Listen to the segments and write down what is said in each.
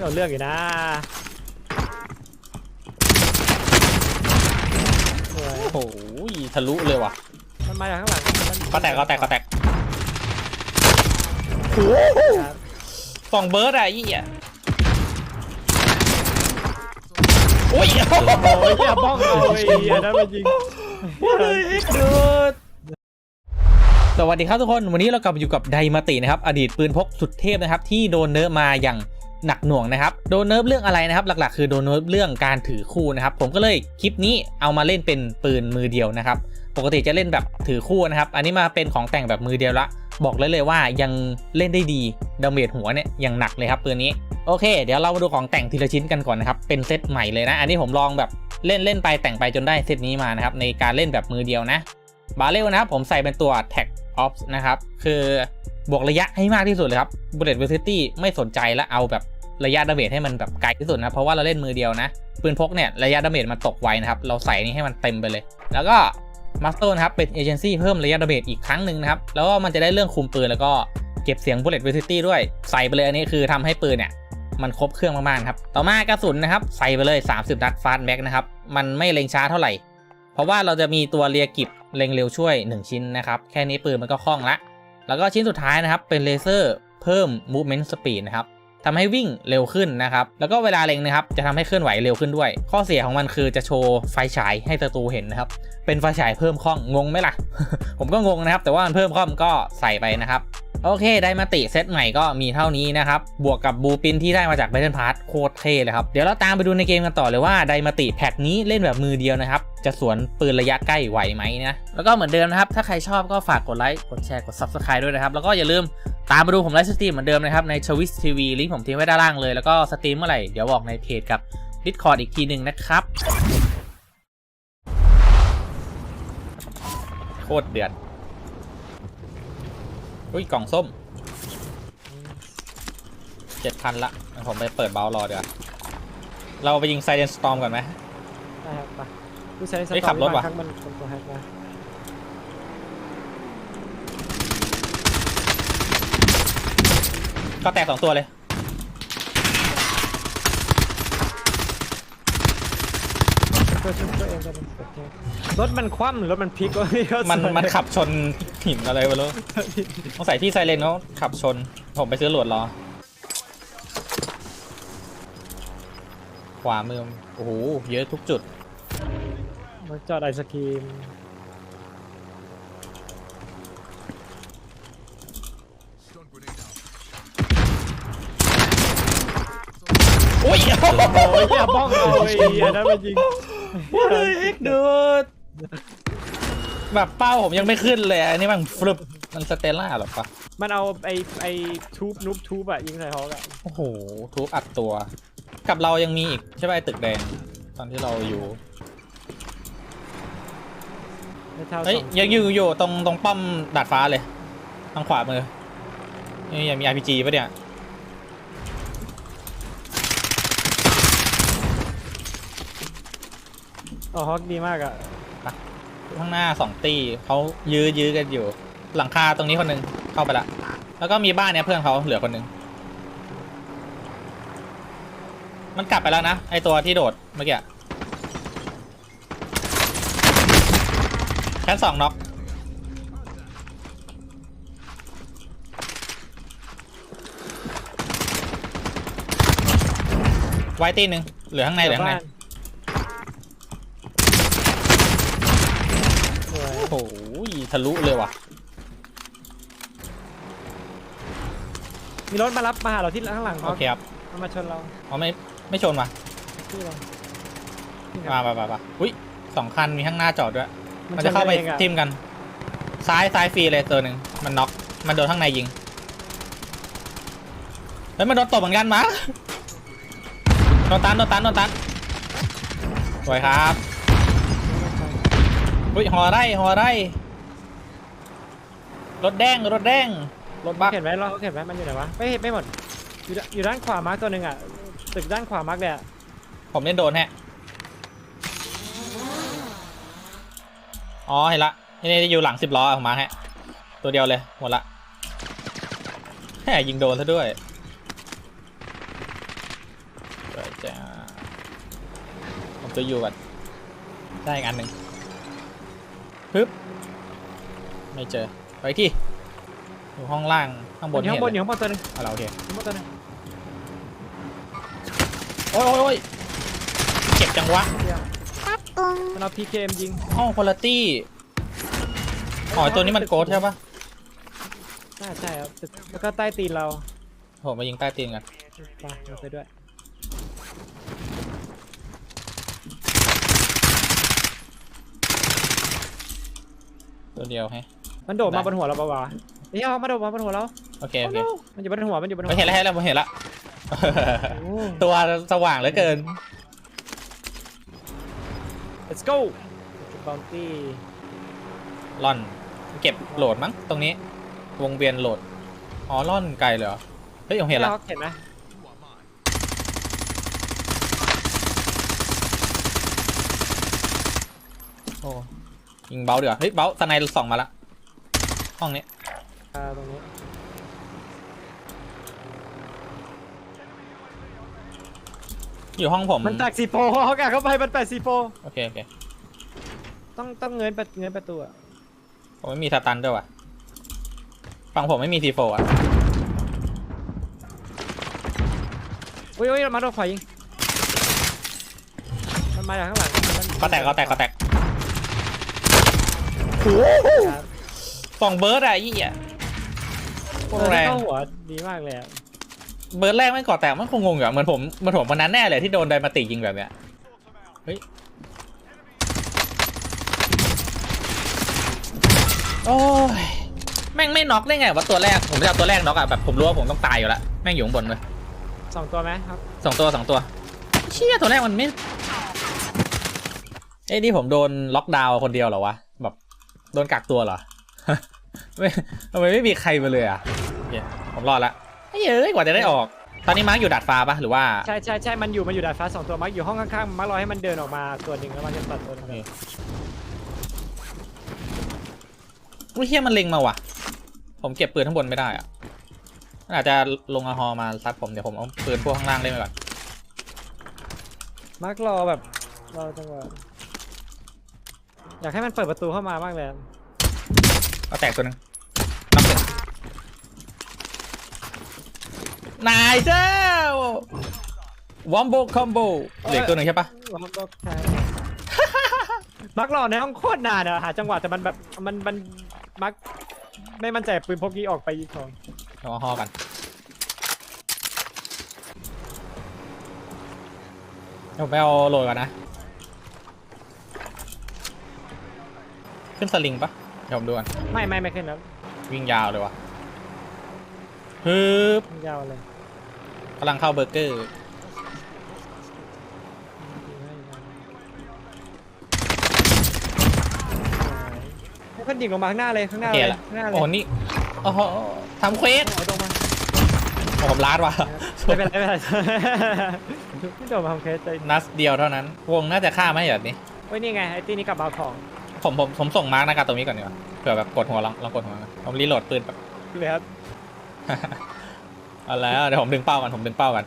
เอาเรื่องอยู่นะสวยโอ้โหทะลุเลยว่ะมันมาจากข้างหลังมันก็แตกก็แตกก็แตกครับสองเบิร์ดอะยี่อะโอ้ยโอ้ยอย่าบ้องเอาไอ้อันนั้นมายิงดูดสวัสดีครับทุกคน วันนี้เรากลับมาอยู่กับไดมาตินะครับ อดีตปืนพกสุดเทพนะครับ ที่โดนเนิร์ฟมาอย่าง หนักหน่วงนะครับ โดนเนิร์ฟเรื่องอะไรนะครับ หลักๆ คือโดนเนิร์ฟเรื่องการถือคู่นะครับ ผมก็เลยคลิปนี้เอามาเล่นเป็นปืนมือเดียวนะครับ ปกติจะเล่นแบบถือคู่นะครับ อันนี้มาเป็นของแต่งแบบมือเดียวละ บอกเลยเลยว่ายังเล่นได้ดี ดาเมจหัวเนี่ยยังหนักเลยครับปืนนี้ โอเค เดี๋ยวเรามาดูของแต่งทีละชิ้นกันก่อนนะครับ เป็นเซตใหม่เลยนะ อันนี้ผมลองแบบเล่นเล่นไปแต่งไปจนได้เซตนี้มานะครับ ในการเล่นแบบมือเดียวนะ บาเรลนะครับผมใส่เป็นตัว Tag Ops นะครับ คือบวกระยะให้มากที่สุดเลยครับ Bullet Velocity ไม่สนใจและเอาแบบ ระยะดาเมจให้มันแบบไกลที่สุดนะเพราะว่าเราเล่นมือเดียวนะปืนพกเนี่ยระยะดาเมจมันตกไวนะครับเราใส่นี่ให้มันเต็มไปเลย แล้วก็มาสเตอร์นะครับเป็นเอเจนซี่เพิ่มระยะดาเมจอีกครั้งหนึ่งนะครับแล้วก็มันจะได้เรื่องคุมปืนแล้วก็เก็บเสียง Bullet Velocity ด้วยใส่ไปเลยอันนี้คือทำให้ปืนเนี่ยมันครบเครื่องมากๆครับต่อมากระสุนนะครับใส่ไปเลย 30 นัดฟาสแม็กนะครับมันไม่เล็งช้าเท่าไหร่ เพราะว่าเราจะมีตัวเรียกิบเล็งเร็วช่วย 1 ชิ้นนะครับแค่นี้ปืนมันก็คล่องละแล้วก็ชิ้นสุดท้ายนะครับเป็นเลเซอร์เพิ่ม movement speed นะครับ ทำให้วิ่งเร็วขึ้นนะครับ แล้วก็เวลาเล็งนะครับ จะทำให้เคลื่อนไหวเร็วขึ้นด้วย ข้อเสียของมันคือจะโชว์ไฟฉายให้ศัตรูเห็นนะครับ เป็นไฟฉายเพิ่มคล่อง งงไหมล่ะ ผมก็งงนะครับ แต่ว่ามันเพิ่มคล่องก็ใส่ไปนะครับโอเค ไดมาติเซตใหม่ก็มีเท่านี้นะครับ บวกกับบูปินที่ได้มาจาก Battle Pass โคตรเท่เลยครับ เดี๋ยวเราตามไปดูในเกมกันต่อเลยว่าไดมาติแพทนี้เล่นแบบมือเดียวนะครับ จะสวนปืนระยะใกล้ไหวไหมนะ แล้วก็เหมือนเดิมนะครับ ถ้าใครชอบก็ฝากกดไลค์ กดแชร์ กด Subscribe ด้วยนะครับ แล้วก็อย่าลืม ตามมาดูผมไลฟ์สตรีมเหมือนเดิมนะครับ ในชวิสทีวีลิงก์ผมทิ้งไว้ด้านล่างเลย แล้วก็สตรีมเมื่อไหร่ เดี๋ยวบอกในเพจกับ Discord อีกทีหนึ่งนะครับ โคตรเดือดอุ้ย กล่องส้มเจ็ดพันละงั้นผมไปเปิดเบลรอเดี๋ยวาเราไปยิงไซเรนสตอมก่อนไหมได้ครับไปผู้ใช้สเฮ้ยตอขับรถว่ะบางครั้งมันเป็นตัวแฮกนะ ก็แตกสองตัวเลยตัวชุบตัวเองจะเป็นโอเครถมันคว่ำหรือรถมันพลิกวะพี่ก็มันสวยมันขับชนหินอะไรวะลูกต้องใส่พี่ไซเรนเขาขับชน ผมไปซื้อโหลดรอ ขวามือ โอ้โห เยอะทุกจุด มันจอดไอศครีม อ้ยโอ้ยอย่าบ้องเอาไอ้อันนั้นมายิงดูดแบบเป้าผมยังไม่ขึ้นเลยอันนี้มันฟลุปมันสเตลล่าหรอปะมันเอาไอ้ไอ้ทูบนูบทูบอะยิงใส่ฮอกอะโอ้โหทุบอัดตัว กับเรายังมีอีกใช่ไหมไอ้ตึกแดงตอนที่เราอยู่ไม่เท่าเฮ้ยสองยังอยู่อยู่ตรงตรงป้อมดาดฟ้าเลยทางขวามือนี่ยังมี RPG ปะเนี่ย อ๋อฮอกดีมากอะข้างหน้าสองตีเขายื้อยื้อกันอยู่ หลังคาตรงนี้คนหนึ่งเข้าไปละ แล้วก็มีบ้านเนี้ยเพื่อนเขาเหลือคนหนึ่งมันกลับไปแล้วนะ ไอตัวที่โดดเมื่อกี้อะชั้นสองน็อกไว้ตีหนึ่งเหลือข้างในเหลือข้างใน บ้านสวย โอ้โหทะลุเลยว่ะ มีรถมารับมาหาเราที่ข้างหลังโอเคครับมันมาชนเราอ๋อไม่ไม่ชนว่ะที่เรานี่มาครับมามามาอุ้ยสองคันมีข้างหน้าจอดด้วย มันมันจะเข้าไปชนกันเองอะทิมกัน ซ้ายซ้ายฟรีเลยตัวหนึ่งมันน็อกมันโดนข้างในยิงเฮ้ยมันโดนตบเหมือนกันมาโดนตันโดนตันโดนตันสวยครับ อุ้ยหอไร่หอไร่รถแดงรถแดงรถบักเห็นไหมเราเห็นไหมมันอยู่ไหนวะไม่เห็นไม่หมดอยู่ด้านอยู่ด้านขวามาร์กตัวหนึ่งอะตึกด้านขวามาร์กเนี่ยผมเล่นโดนแฮะอ๋อเห็นละนี่อยู่หลังสิบล้อของมาฮะตัวเดียวเลยหมดละแหมยิงโดนซะด้วยวยจ้าผมจะอยู่ก่อนได้อีกอันหนึ่ง ปึ๊บไม่เจอ ไปที่อยู่ห้องล่างข้างบบนนอยู่ข้างบนอยู่ข้างบนตัวหนึงเอาละโอเคข้างบนตัวหนึงโอ้ยโอ้ยโอ้ยเจ็บจังวะมันเอา PKM ยิงห้องคุณภาพอ๋อตัวนี้มันโกดใช่ปะน่าใช่ครับแล้วก็ใต้ตีนเราโหมายิงใต้ตีนกันไปเราไปด้วย ตัวเดียวให้มันโดดได้มาบนหัวเราเปล่าวะเฮ้ยเอามาโดดมาบนหัวเราโอเคโอเคมันอยู่บนหัวมันอยู่บนหัวไม่เห็นแล้วเห็นแล้วผมเห็นแล้วโอ้ตัวสว่างเหลือเกิน let's go bounty ล่อนเก็บโหลดมั้งตรงนี้ วงเวียนโหลดอ๋อล่อนไกลเลยเหรอเฮ้ยผมเห็นแล้วเห็นไหมโอ้ ยิงเบาเดี๋ยวาเฮ้ยเบาสไนด์ส่องมาละห้องนี้อ่าตรงนี้อยู่ห้องผมมันแตกซีโฟเขากะเข้าไปมันแปดซีโฟโอเคโอเคต้องต้องเงินประเงินประตูอะผมไม่มีสตันด้วยว่ะฝั่งผมไม่มีซีโฟอะอุ้ยอุ้ยมาโดนขวายิงมันมาจากข้างหลังมันก็แตกก็แตกก็แตก ครับสองเบิร์ดอะยี่อะโคเอตรอแรถ้างเข้าหัวดีมากเลยอะเบิร์ดแรกไม่ก่อแตกมันคงงงอยู่อะเหมือนผมเหมือนผมวันนั้นแน่เลยที่โดนไดมาติยิงแบบเนี้ยเฮ้ยโอ้ยแม่งไม่น็อกได้ไงวะตัวแรกผมจะเอาตัวแรกน็อกอะแบบผมรู้ว่าผมต้องตายอยู่แล้วแม่งอยู่ข้างบนเลยสองตัวไหมครับสองตัวสองตัวเชี่ยตัวแรกมันไม่เอ้ยนี่ผมโดนล็อกดาวน์คนเดียวเหรอวะแบบ โดนกักตัวเหรอไม่ทำไมไม่มีใครมาเลยอะเย้ผมรอดละเฮ้ยเอ้ยกว่าจะได้ออก ตอนนี้มาร์กอยู่ดาดฟ้าปะหรือว่า ใช่ใช่ใช่มันอยู่มันอยู่ดาดฟ้าสองตัวมักอยู่ห้องข้างๆมักรอให้มันเดินออกมาตัวหนึ่งแล้วมันจะตัดตัวหนึงโอเคอุ้ยเฮียมันเล็งมาว่ะ ผมเก็บปืนข้างบนไม่ได้อะมันอาจจะลงอาฮอมาซัดผมเดี๋ยวผมเอาปืนพวกข้างล่างเล่นไปก่อนมักรอแบบรอจังหวะ อยากให้มันเปิดประตูเข้ามามากเลยเอาแตกตัวหนึงนับหนึ่งนายเจ้าวอมโบคอมโบเหลืออกตัวหนึ่งใช่ปะมักรอใช่ มักรอในห้องโคตรนานอะหาจังหวะแต่มันแบบมันมันมักไม่มั่นใจปืนพกนี้ออกไปยิงของเดี๋ยวเอาฮอกันเดี๋ยวผมไปเอาโหลดก่อนนะ ขึ้นสลิงปะเดี๋ยวผมดูก่อนไม่ไม่ไม่ขึ้นแล้ววิ่งยาวเลยวะฮึบยาวเลยกำลังเข้าเบอร์เกอร์ให้คนดิ่งลงมาข้างหน้าเลยข้างหโอน้าเคเลยละข้างหน้าเลโอ้ยโหนี่โอ้โหทำเควสเอาตรงมาโอ้ผมลาดว่ะไม่เป็นไรไม่เป็นไรไม่โดนมาทำเคสใจนัดเดียวเท่านั้น วงน่าจะฆ่าไหมแบบนี้ เว้ยนี่ไงไอ้ที่นี่กลับมาเอาของ ผมผมผมส่งมาร์กนะครับตรงนี้ก่อนดีกว่าเผื่อแบบกดหัวลองลองกดหัวนะผมรีโหลดปืนแบบ เลยครับเอาแล้วเดี๋ยวผมดึงเป้ากันผมดึงเป้ากัน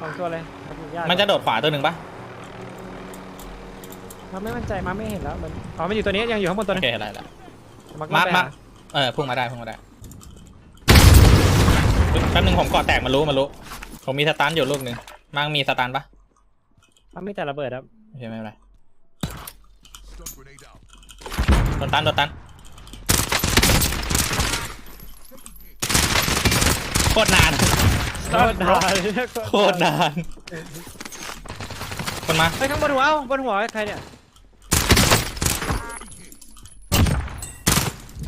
สองตัวเลยครับยากมันจะโดดขวาตัวหนึ่งปะมันไม่มั่นใจมาไม่เห็นแล้วมันอ๋อมันอยู่ตัวนี้ยังอยู่ข้างบนตัวโอนึงเคอะไรละมักมาไปมาหาเออพุ่งมาได้พุ่งมาได้เฮ้ยแป๊บนึงผมก่อแตกมันรู้มันรู้ผมมีสตันอยู่ลูกหนึ่งมังมีสตันปะมันไม่แต่ระเบิดครับ โอเคไม่เป็นไรโดนตันโดนตันโคตรนานโคตรนานโคตรนาน คนมาเฮ้ยข้างบนหัวเอ้าบนหัวใครเนี่ย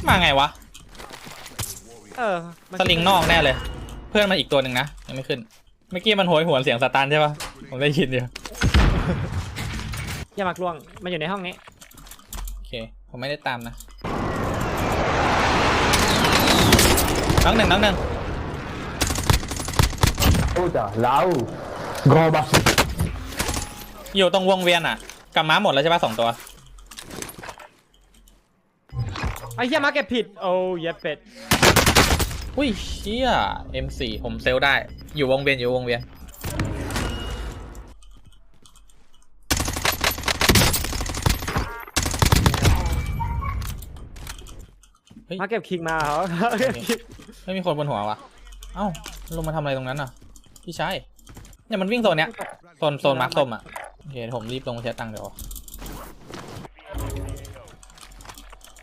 มาไงวะ เออมันสลิงนอกแน่เลย เพื่อนมันอีกตัวหนึ่งนะ ยังไม่ขึ้น เมื่อกี้มันโหยหวนเสียงสตันใช่ปะผมได้ยินอยู่อย่ามักล่วง มันอยู่ในห้องนี้ โอเค ผมไม่ได้ตามนะน้องหนึ่งน้องหนึ่ง Udah, lau. Gerobak. อยู่ตรงวงเวียนอะกลับม้าหมดแล้วใช่ปะสองตัว ไอ้เหี้ยมาเก็บผิด โอ้ยเย็บเป็ด อุ้ยเชี่ย M4 ผมเซลได้ อยู่วงเวียนอยู่วงเวียน มาเก็บคิงมาเขาเก็บคิงไม่มีคนบนหัววะเอ้าลงมาทำอะไรตรงนั้นอะพี่ชายเนี่ยมันวิ่งโซนเนี้ยโซนโซนมาร์คส้มอะโอเคเดี๋ยวผมรีบลงมาเช็ดตังค์เดี๋ยว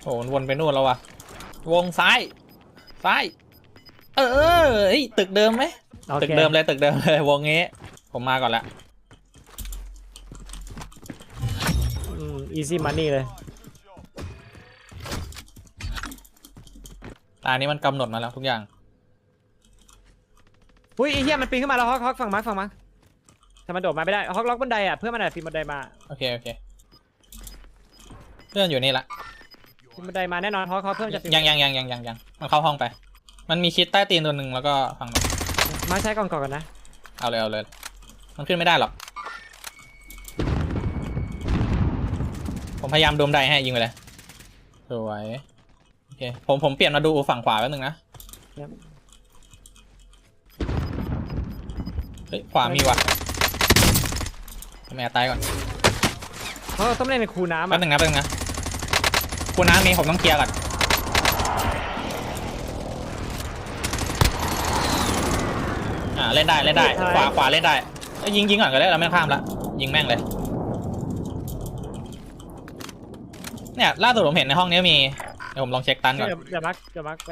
โอ้มันวนไปนู่นแล้ววะวงซ้ายซ้ายเออเอ้ยตึกเดิมไหมโอคตึกเดิมเลยตึกเดิมเลยวงงี้ ผมมาก่อนละอืม easy money เลยานี้มันกำหนดมาแล้วทุกอย่าง อุ้ยไอ้เหี้ยมันปีนขึ้นมาแล้วฮอกฮอกฝั่งมาร์คฝั่งมาร์คแต่มันโดดมาไม่ได้ฮอกล็อกบันไดอะเพื่อนมันอะปีนบันไดมาโอเคโอเค เพื่อนอยู่นี่ละปีนบันไดมาแน่นอนฮอกฮอกเพื่อนจะปีนยังยังยังยังยังยังมันเข้าห้องไป มันมีชิดใต้ตีนตัวหนึ่งแล้วก็ฝั่งนู้นมาใช้ก่อนก่อนก่อนนะเอาเลยเอาเลย มันขึ้นไม่ได้หรอก ผมพยายามโดมไดให้ยิงไปเลยสวยโอ เคผมผมเปลี่ยนมาดูฝั่งขวาแป๊บนึงนะเฮ้ยขวามีว่ะทำไมตายก่อนเขาต้องเล่นในคูน้ำแป๊อะบนึงนะแป๊บนึงนะคุณน้ำมีผมต้องเคลียร์ก่อนอ่าเล่นได้เล่นได้ ขวาขวาเล่นได้เอ้ยยิงยิงก่อนก็ได้เราไม่ข้ามละยิงแม่งเลย เนี่ยล่าสุดผมเห็นในห้องนี้มี เดี๋ยวผมลองเช็คตันก่อนเดี๋ยวเดี๋ยวมาร์คเดี๋ยวมาร์คไป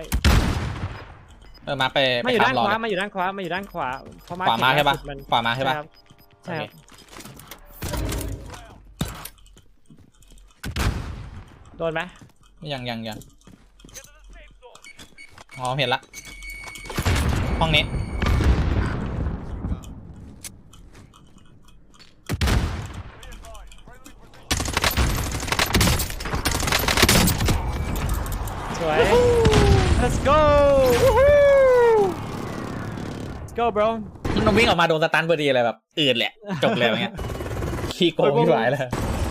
เออมาไปไปมาอยู่ข้าด้ามนรอขวาเลยมาอยู่ด้านขวามาอยู่ด้านขวาเพราะมาร์ขวามาเห็นใช่ปะล่สุดมันขวามาใช่ปะครับใช่ครับโอเคโดนไหมยังยังยังอ๋อเห็นละห้องนี้ สวย let's go let's go bro มันวิ่งออกมาโดนสตันพอดีเลยแบบอื่นแหละจบเลยอย่างเงี้ยขี้โกงที่หายเลย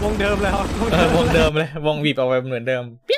วงเดิมเลยครับเออวงเดิมเลยวงบีบออกไปเหมือนเดิมเปียบ